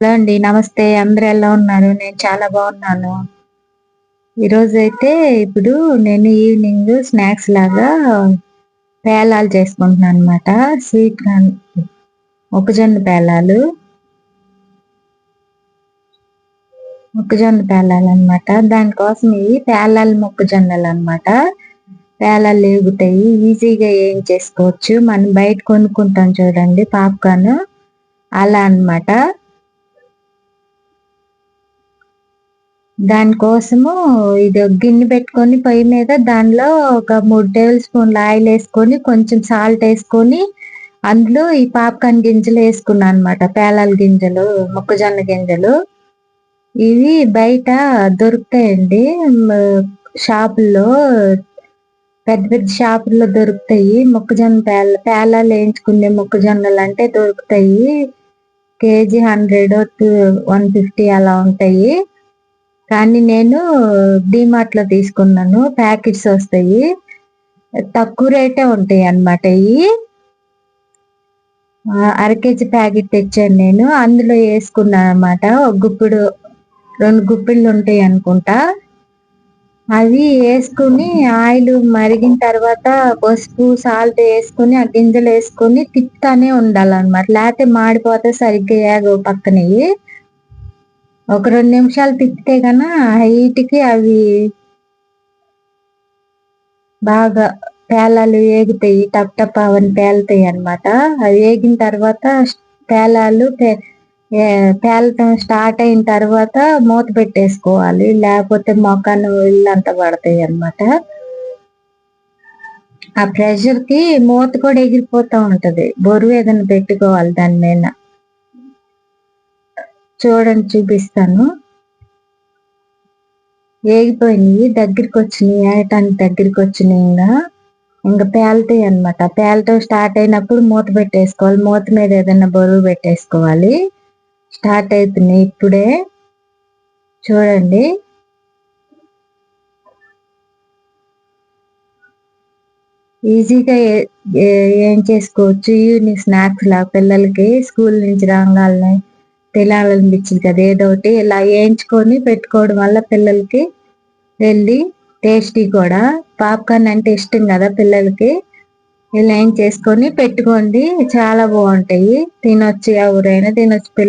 Hello అండి నమస్తే. అందరు ఎలా ఉన్నారు? నేను చాలా బాగున్నాను. ఈరోజు అయితే ఇప్పుడు నేను ఈవినింగ్ స్నాక్స్ లాగా పేలాలు చేసుకుంటున్నాను అనమాట స్వీట్ మొక్కజొన్న పేలాలు. మొక్కజొన్న పేలాలు అనమాట దానికోసం ఇవి పేలాలు మొక్కజొన్నలు అనమాట పేలాలు లేగుతాయి ఈజీగా ఏం చేసుకోవచ్చు. మనం బయట కొనుక్కుంటాం చూడండి పాప్కార్న్. అలా అనమాట దానికోసము ఇది గిన్నె పెట్టుకొని పొయ్యి మీద దానిలో ఒక మూడు టేబుల్ స్పూన్ల ఆయిల్ వేసుకొని కొంచెం సాల్ట్ వేసుకొని అందులో ఈ పాప్కార్న్ గింజలు వేసుకున్నాను అనమాట పేలాల గింజలు మొక్కజొన్న గింజలు. ఇవి బయట దొరుకుతాయండి. షాపుల్లో పెద్ద పెద్ద షాపుల్లో దొరుకుతాయి. మొక్కజొన్న పేల పేలాలు వేయించుకునే మొక్కజొన్నలు అంటే దొరుకుతాయి. కేజీ హండ్రెడ్ వన్ ఫిఫ్టీ అలా ఉంటాయి. కానీ నేను డిమార్ట్లో తీసుకున్నాను. ప్యాకెట్స్ వస్తాయి. తక్కువ రేటే ఉంటాయి అన్నమాట ఇవి. అర కేజీ ప్యాకెట్ తెచ్చాను నేను. అందులో వేసుకున్నాను అనమాట ఒక గుప్పిడు రెండు గుప్పిళ్ళు ఉంటాయి అనుకుంటా. అవి వేసుకుని ఆయిల్ మరిగిన తర్వాత పసుపు సాల్ట్ వేసుకుని ఆ గింజలు వేసుకొని తిప్పుతానే ఉండాలన్నమాట. లేకపోతే మాడిపోతే సరిగ్గా ఏగవు పక్కనవి ఒక రెండు నిమిషాలు తిప్పితే కన్నా హైట్కి అవి బాగా పేలాలు వేగుతాయి టప్ టప్ అవన్నీ పేలుతాయి అనమాట అవి వేగిన తర్వాత పేలాలు పేలటం స్టార్ట్ అయిన తర్వాత మూత పెట్టేసుకోవాలి. లేకపోతే మొక్కను ఇల్లంతా పడతాయి అనమాట ఆ ప్రెషర్కి మూత కూడా ఎగిరిపోతూ ఉంటుంది. బొరువు ఏదైనా పెట్టుకోవాలి దాని మీద. చూడండి చూపిస్తాను. వేగిపోయినాయి దగ్గరికి వచ్చినాయి ఏటానికి దగ్గరికి వచ్చినాయి ఇంకా ఇంకా పేలుతాయి అనమాట పేలటం స్టార్ట్ అయినప్పుడు మూత పెట్టేసుకోవాలి. మూత మీద ఏదైనా బరువు పెట్టేసుకోవాలి. స్టార్ట్ అవుతున్నాయి ఇప్పుడే. చూడండి. ఈజీగా ఏం చేసుకోవచ్చు? ఈవినింగ్ స్నాక్స్ లా పిల్లలకి స్కూల్ నుంచి రాగాలని తినాలనిపించింది కదా ఏదో ఒకటి ఇలా వేయించుకొని పెట్టుకోవడం వల్ల పిల్లలకి వెళ్ళి టేస్టీ కూడా. పాప్కార్న్ అంటే ఇష్టం కదా పిల్లలకి. ఇలా ఏం చేసుకొని పెట్టుకోండి చాలా బాగుంటాయి. తినొచ్చు ఎవరైనా తినొచ్చు పిల్ల